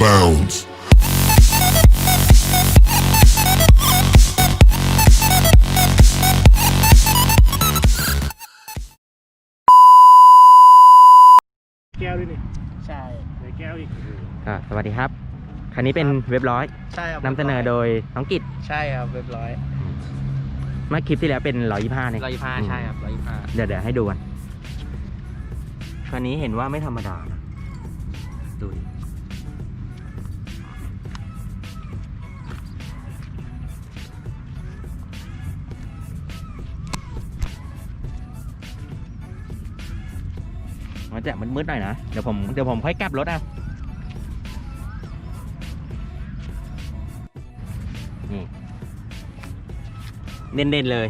bounds. แก้วด้วยนี่ใช่ในแก้วอีกอ่าสวัสดีครับ คันนี้เป็นเว็บร้อยใช่ครับนำเสนอโดยน้องกิจใช่ครับเรียบร้อยเมื่อคลิปที่แล้วเป็นร้อยยี่ห้าเนี่ยร้อยยี่ห้าใช่ครับร้อยยี่ห้าเดี๋ยวเดี๋ยวให้ดูกันคันนี้เห็นว่าไม่ธรรมดานะ มันจะมืดๆหน่อยนะ เดี๋ยวผมเดี๋ยวผมค่อยกลับรถอะนี่เด่นๆเลย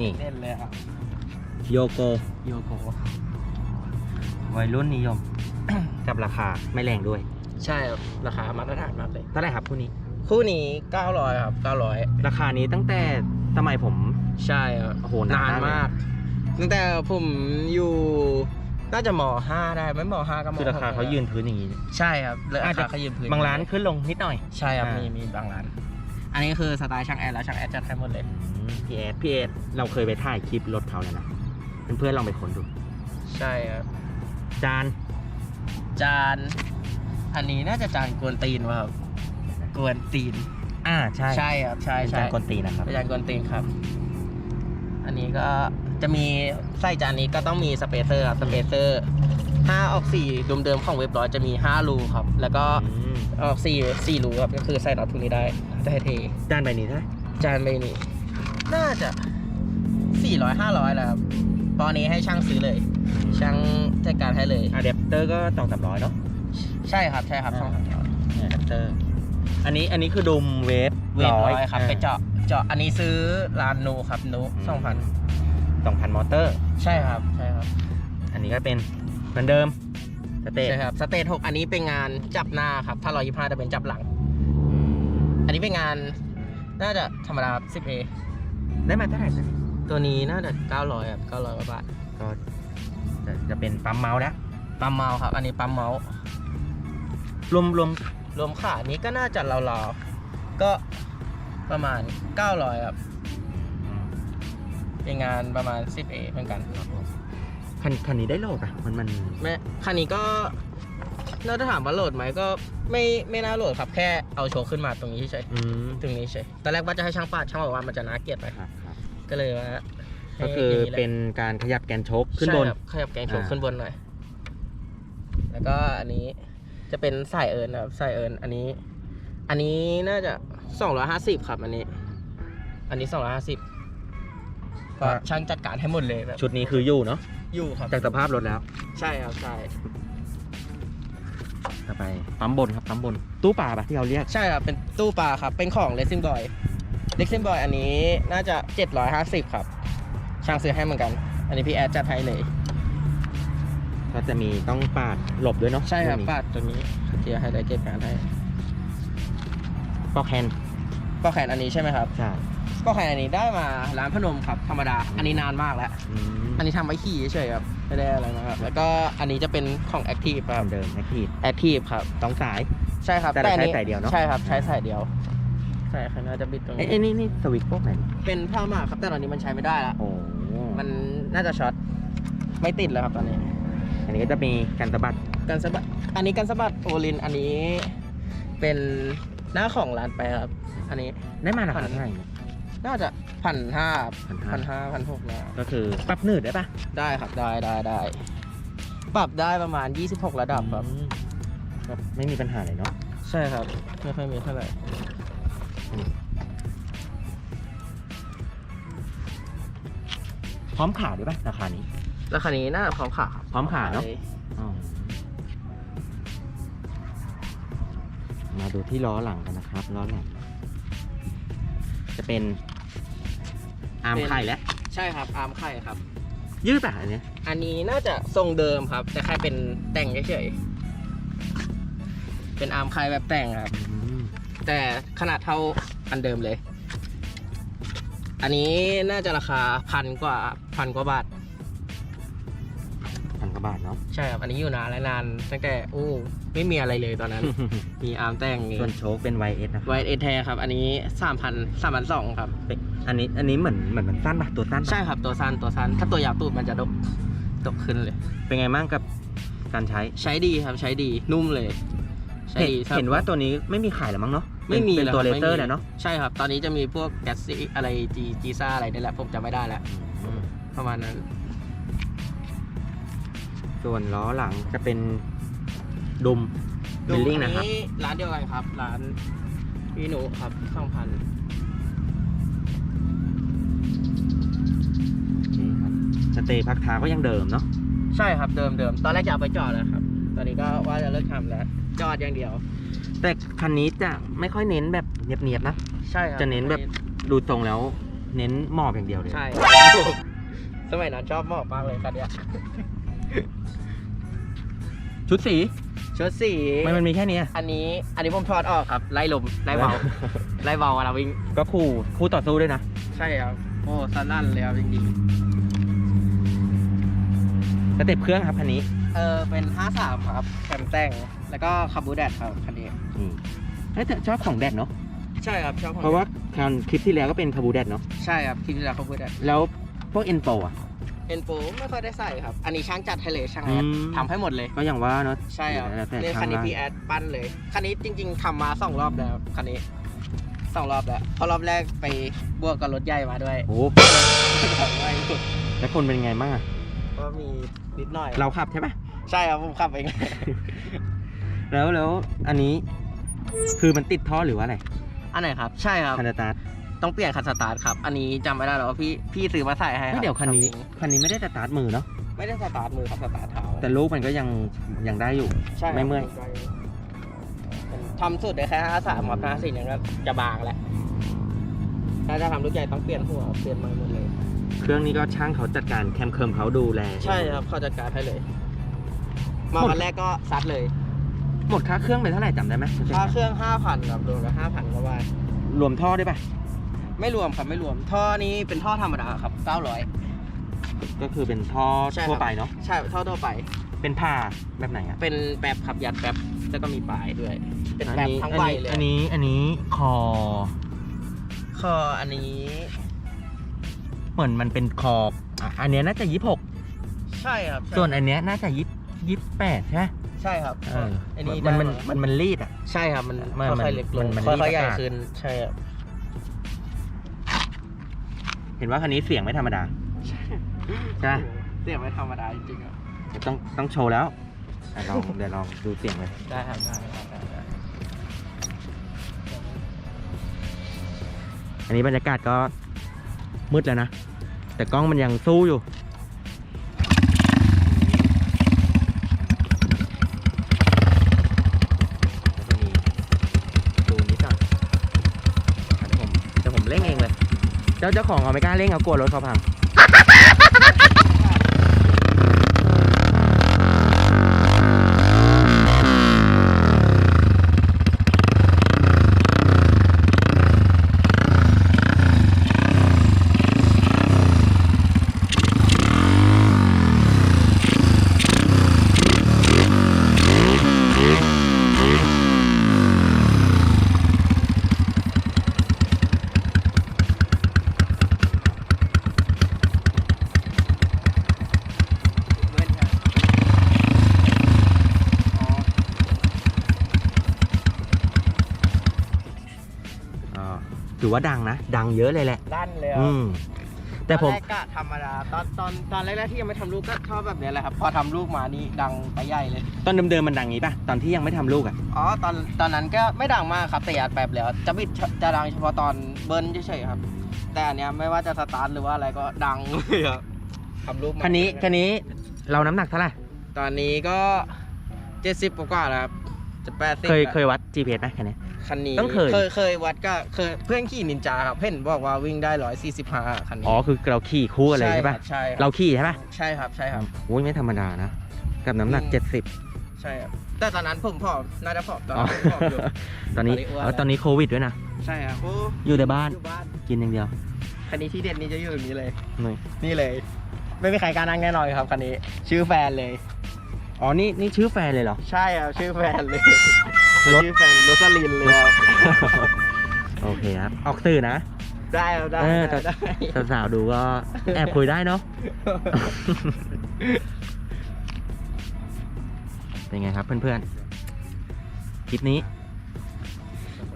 นี่เล่นเลยครับโยโกโยโกวัยรุ่นนิยม กับราคาไม่แรงด้วย ใช่ครับราคามาตรฐานมากเลยเท่าไหร่ครับคู่นี้ คู่นี้900ครับ900 ราคานี้ตั้งแต่สมัยผม ใช่ครับโอ้โหนานเลยมาก ตั้งแต่ผมอยู่ น่าจะม5ได้ไหมม5ก็มคือราคาเขายืนพื้นอย่างนี้ ใช่ครับแล้วอาอาจจจะจะเขายืนพื้นบางร้านขึ้นลงนิดหน่อย ใช่ครับอ่ามีมีมีบางร้าน อันนี้คือสไตล์ช่างแอร์แล้วช่างแอร์จัดให้หมดเลยพีเอสพีเอสเราเคยไปถ่ายคลิปรถเขาแล้วนะเพื่อนๆลองไปค้นดู ใช่ครับ จาน จาน อันนี้น่าจะจานกวนตีนวะครับกวนตีน อ่าใช่ ใช่ครับ ใช่เป็นใช่จานกวนตีนนะครับเป็นจานกวนตีนครับ อันนี้ก็ จะมีไส้จานนี้ก็ต้องมีสเปเซอร์ครับสเปเซอร์ถ้าออกสี่เดิมๆของเว็บร้อยจะมี 5 รูครับ แล้วก็อืมออกสี่สี่รูครับก็คือใส่น็อตทุกนี้ได้ได้เทจานใบนี้เท่าไหร่จานใบนี้ น่าจะ 400 500แล้วครับตอนนี้ให้ช่างซื้อเลย ช่างจัดการให้เลยอะแดปเตอร์ก็สองสามร้อยเนาะใช่ครับใช่ครับอ่าสองสามร้อยอะแดปเตอร์ อันนี้อันนี้คือดุมเวฟเวทร้อยครับาไปเจาะเจาะอันนี้ซื้อร้านนูครับนูสองพัน สองพันมอเตอร์ ใช่ครับใช่ครับ อันนี้ก็เป็นเหมือนเดิมสเตทใช่ครับสเตทหกอันนี้เป็นงานจับหน้าครับ ถ้าร้อยยี่ห้าจะเป็นจับหลัง อันนี้เป็นงานน่าจะธรรมดา 10A ได้มาเท่าไหร่นะตัวนี้น่าจะ900ครับ900กว่าบาทก็จะจะเป็นปั๊มเมาส์แล้วปั๊มเมาส์ครับ อันนี้ปั๊มเมาส์รวมรวมรวมขาอันนี้ก็น่าจะราวๆก็ประมาณ900ครับ เป็นงานประมาณ 10A เหมือนกันคันคันนี้ได้โหลดอะมันมันแม่คันนี้ก็น่าจะถามว่าโหลดไหมก็ไม่ไม่น่าโหลดครับแค่เอาโชว์ขึ้นมาตรงนี้เฉยอืมตรงนี้เฉยตอนแรกว่าจะให้ช่างปาดช่างบอกว่ามันจะน่าเกลียดไปครับครับก็เลยว่าให้ก็คืออย่างนี้แหละ เป็นการขยับแกนโชคขึ้นบน ใช่ครับขยับแกงโชกอ่า ขึ้นบนหน่อย แล้วก็อันนี้จะเป็นสายเอิญนะครับสายเอิญอันนี้ อันนี้น่าจะสองร้อยห้าสิบครับ อันนี้ อันนี้สองร้อยห้าสิบ ก็ช่างจัดการให้หมดเลยแบบชุดนี้คืออยู่เนาะอยู่ครับจากสภาพรถแล้ว ใช่ครับใช่ต่อไปปั๊มบนครับปั๊มบนตู้ปลาปะที่เราเรียก ใช่ครับเป็นตู้ปลาครับเป็นของเลสซิ่งบอยเลสซิ่งบอยอันนี้น่าจะเจ็ดร้อยห้าสิบครับ ช่างซื้อให้เหมือนกัน อันนี้พี่แอดจัดให้เลย ก็จะมีต้องปาดหลบด้วยเนาะใช่ครับรุ่นนี้ปาดตัวนี้เจียให้ได้เก็บการให้ปอกแฮนด์ก็แขนอันนี้ใช่ไหมครับใช่ ก็แขนอันนี้ได้มาร้านพนมครับธรรมดา อันนี้นานมากแล้ว อืมอันนี้ทำไว้ขี่เฉยๆครับ ไม่ได้อะไรนะครับ แล้วก็อันนี้จะเป็นของ Active คตารับมเดิมแอคทีฟ Active ครับ สองสาย ใช่ครับแต่เราอันนี้ใช้สายเดียวเนอะใช่ครับ ใช้สายเดียว ใช่ครับน่าจะบิดตรงเอ้ยนี้ เอ้ยนี่นี่สวิตช์พวกไหนเป็นผ้าหมากครับ แต่ตอนนี้มันใช้ไม่ได้แล้วโอ้มันน่าจะช็อต ไม่ติดแล้วครับตอนนี้ อันนี้ก็จะมีการสะบัดกันสะบัด อันนี้กันสะบัดโอลิน อันนี้เป็นหน้าของร้านแปรครับ อันนี้ ได้มาราคาพันเท่าไหร่เนี่ย น่าจะพันห้า1,500พันห้าพันหกนะก็คือปรับหนืดได้ปะได้ครับได้ได้ได้ปรับได้ประมาณ 26 ระดับครับอืมก็ไม่มีปัญหาเลยเนาะใช่ครับ ไม่ค่อยมีเท่าไหร่พร้อมขาด้วยปะราคานี้แล้วคันนี้น่าจะพร้อมขาครับพร้อมขาเนอะอ๋อมาดูที่ล้อหลังกันนะครับ ล้อหลัง จะเป็น อาร์มไข่แล้ว ใช่ครับอาร์มไข่ครับ ยืดป่ะอันเนี้ยอันนี้น่าจะทรงเดิมครับ แต่แค่เป็นแต่งเฉยๆเป็นอาร์มไข่แบบแต่งครับอืมแต่ขนาดเท่าอันเดิมเลย อันนี้น่าจะราคาพันกว่าพันกว่าบาทพันกว่าบาทเนาะใช่ครับ อันนี้อยู่นานและนานตั้งแต่โอ้ไม่มีอะไรเลยตอนนั้น มีอาร์มแต่งส่วนโชคเป็น YS นะไวเอทแทครับ อันนี้สามพันสามพันสองครับเป็น อันนี้อันนี้เหมือนเหมือนมันสั้นปะตัวสั้นปะใช่ครับตัวสั้นตัวสั้นถ้าตัวยาวตูดมันจะดกดกขึ้นเลย เป็นไงบ้างกับการใช้ใช้ดีครับใช้ดีนุ่มเลย ใช้เห็นดีครับ เห็นว่าตัวนี้ไม่มีขายแล้วมั้งเนาะไม่มีเป็นแล้ตัวเลครับเซอร์ไม่มีแหละเนาะใช่ครับ ตอนนี้จะมีพวกแกสซี่อะไรจีจีซ่าอะไรนี่แหละผมจำไม่ได้แล้วอืมประมาณนั้นส่วนล้อหลังจะเป็นดุมบิลลิ่งนะครับ ร้านเดียวกันครับ ร้านพี่หนูครับสองพัน สเตย์พักเท้าก็ยังเดิมเนาะใช่ครับเดิมเดิมตอนแรกจะเอาไปจอดแล้วครับ ตอนนี้ก็ว่าจะเลิกทำแล้วจอดอย่างเดียว แต่คันนี้จะไม่ค่อยเน้นแบบเนียบๆนะ ใช่ครับจะเน้นแบบดูตรงแล้ว เน้นหมอบอย่างเดียวเลย ใช่สมัยนั้นชอบมากมากเลยคันเนี้ยชุดสีชุดสีไม่มันมีแค่เนี้ยอันนี้อันนี้ผมถอดออกครับ ไล่ลมไล่เบาไล่เบาเวลาวิ่งก็คู่คู่ต่อสู้ด้วยนะ ใช่ครับโอ้สนั่นเลยครับจริงส เต็ปเครื่องครับคันนี้ๆเออเป็น 53 ครับแคมแต่งแล้วก็คาบูแดดครับคันนี้นี่เอ้ยแต่ชอบของแดดเนาะใช่ครับชอบเพราะว่าคราวคลิปที่แล้วก็เป็นคาบูแดดเนาะใช่ครับคิดที่แล้วคาบูแดดแล้วพวกเอ็นโปอะเอ็นโฟไม่ค่อยได้ใส่ครับ อันนี้ช่างจัดให้เลยช่างแอดอืมทำให้หมดเลย ก็อย่างว่าเนาะใช่ครับแล้วแต่เนี่ยช่างคันนี้ละพี่แอดปั้นเลยคันนี้จริง ๆทำมาสองรอบแล้วครับคันนี้สองรอบแล้วเพราะรอบแรกไปบวกกับรถใหญ่มาด้วยโอ้โหทำไม่หมดแล้วคนเป็นไงบ้างอะ ก็มีนิดหน่อย เราขับใช่ปะใช่ครับผมขับเอง แล้วแล้วอันนี้คือมันติดท่อหรือว่าอะไรอันไหนครับ ใช่ครับ คันสตาร์ทต้องเปลี่ยนคันสตาร์ทครับ อันนี้จำไม่ได้หรอกว่าพี่พี่ซื้อมาใส่ให้รับไม่เดี๋ยวคันนี้ทำเองคันนี้ไม่ได้สตาร์ทมือเนาะไม่ได้สตาร์ทมือครับสตาร์ทเท้าแต่ลูกมันก็ยังยังได้อยู่ ใช่ครับไม่เมื่อย ทำสุดได้แค่ห้าสามครับห้าสี่เนี่ยก็จะบางแล้วถ้าจะทำลูกใหญ่ต้องเปลี่ยนหัวเปลี่ยนไม้หมด เลยเครื่องนี้ก็ช่างเขาจัดการแคมเคิมเขาดูแลใช่ครับเขาจัดการให้เลย มาหมดวันแรกก็ซัดเลย หมดค่าเครื่องไปเท่าไหร่จำได้ไหมค่าเครื่องห้าพันครับรวมแล้วห้าพันก็ว่ารวมท่อได้ปะไม่รวมครับไม่รวม ท่อนี้เป็นท่อธรรมดาครับเก้าร้อยก็คือเป็นท่อใช่ครับทั่วไปเนาะใช่ท่อทั่วไป เป็นผ้าแบบไหนอะเป็นแบบขับยัดแบบแล้วก็มีปลายด้วย เป็นแบบทั้งใบเลยอันนี้อันนี้คอคออันนี้เห มือนมันเป็นคออะอันเนี้ยน่าจะยี่หกใช่ครับใช่ส่วนอันเนี้ยน่าจะยี่ยี่แปดใช่ไหมใช่ครับเอออันนี้มันได้มันมันมันรีดอะ ใช่ครับมันมันมันค่อยๆเล็กลงมันค่มันอยๆใหญ่รีดอากาศ ขึ้นใช่ครับเห็นว่าคันนี้เสียงไม่ธรรมดา ใช่ไหมเสียงไม่ธรรมดาจริงๆครับเดี๋ยวต้องต้องโชว์แล้วอะลองเดี๋ยวลองดูเสียงเลย ได้ครับได้ครับได้ได้อันนี้บรรยากาศก็มืดแล้วนะ แต่กล้องมันยังสู้อยู่แล้วก็มีดูนิดหน่อยอะเดี๋ยวผมเดี๋ยวผมเร่งเองเลยเจ้าเจ้าของเขาไม่กล้าเล่งเขากลัวรถเขาพัง ถือว่าดังนะ ดังเยอะเลยแหละ ลั่นเลยครับอืมแต่ผม ตอนแรกก็ธรรมดาตอนตอนตอนแรกๆที่ยังไม่ทำลูกก็ชอบแบบเนี้ยแหละครับ พอทำลูกมานี่ดังไปใหญ่เลย ตอนเดิมๆมันดังงี้ป่ะ ตอนที่ยังไม่ทำลูกอะ อ๋อตอนตอนนั้นก็ไม่ดังมากครับแต่ยัดแบบแล้วจะบิดจะดังเฉพาะตอนเบิ้ลเฉยๆครับ แต่อันเนี้ยไม่ว่าจะสตาร์ทหรือว่าอะไรก็ดังเลยครับทำลูกมาคันนี้คันนี้เราน้ำหนักเท่าไหร่ ตอนนี้ก็เจ็ดสิบกว่าๆแล้วครับจะแปดสิบเคยเคยวัด GPS ไหมคันนี้ คันนี้ต้องเคยเคย เคยวัดก็เคยเพื่อนขี่นินจาครับเพื่อนบอกว่าวิ่งได้ร้อยสี่สิบห้าคันนี้อ๋อคือเราขี่คู่กันเลยใช่ป่ะครับใช่ครับเราขี่ใช่ป่ะใช่ครับใช่ครับ โอ้ยไม่ธรรมดานะ กับน้ำหนัก อืม 70ใช่ครับแต่ตอนนั้นผมผอมน่าจะผอมตอนอ๋อนั้นผมผอมอยู่ ตอนนี้ตอนนี้อ้วน เออตอนนี้โควิดด้วยนะ ใช่ครับโอ้อยู่แต่บ้าน อยู่บ้านกินอย่างเดียวคันนี้ที่เด็ดนี้จะอยู่แบบนี้เลยนี่นี่เลย ไม่มีใครกล้านั่งแน่นอนครับคันนี้ ชื่อแฟนเลย อ๋อ นี่นี่ชื่อแฟนเลยเหรอ ใช่ครับชื่อแฟนเลย รถ ชื่อแฟนโรสลินเลยครับโอเคครับ ออกสื่อนะ ได้ครับได้เออได้แต่ ได้ สาวๆดูก็แอบคุยได้เนาะ เป็นไงครับเพื่อนๆ คลิปนี้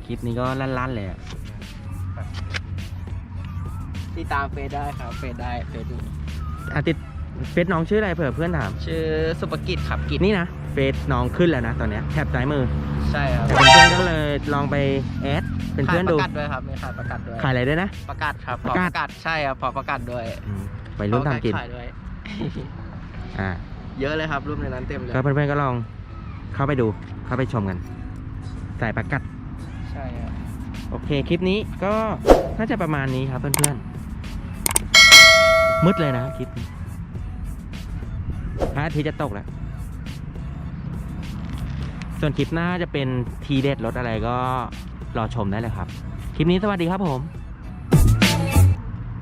คลิปนี้ก็ลั่นๆเลยอะติดตามเฟซได้ครับเฟซได้เฟซนี้อะติด เฟซน้องชื่ออะไรเผื่อเพื่อนถาม ชื่อสุภกิจครับกิจนี่นะเฟซน้องขึ้นแล้วนะตอนเนี้ยแถบซ้ายมือใช่ครับแต่เพื่อนๆก็เลยลองไปแอดเป็นเพื่อนขายปดูระกาศด้วยครับมีขายประกาศด้วยขายอะไรด้วยนะ ประกาศครับประกาศขอประกาศใช่ครับขอประกาศด้วยอืมไปรุ่นทำกินขายด้วย อ่าเยอะเลยครับรูปในนั้นเต็มเลยก็เพื่อนๆก็ลองเข้าไปดูเข้าไปชมกันสายประกัด ใช่ครับโอเค คลิปนี้ก็น่าจะประมาณนี้ครับเพื่อนๆมืดเลยนะคลิปนี้ พระอาทิตย์จะตกแล้ว ส่วนคลิปหน้าจะเป็นทีเด็ดรถอะไรก็รอชมได้เลยครับ คลิปนี้สวัสดีครับผม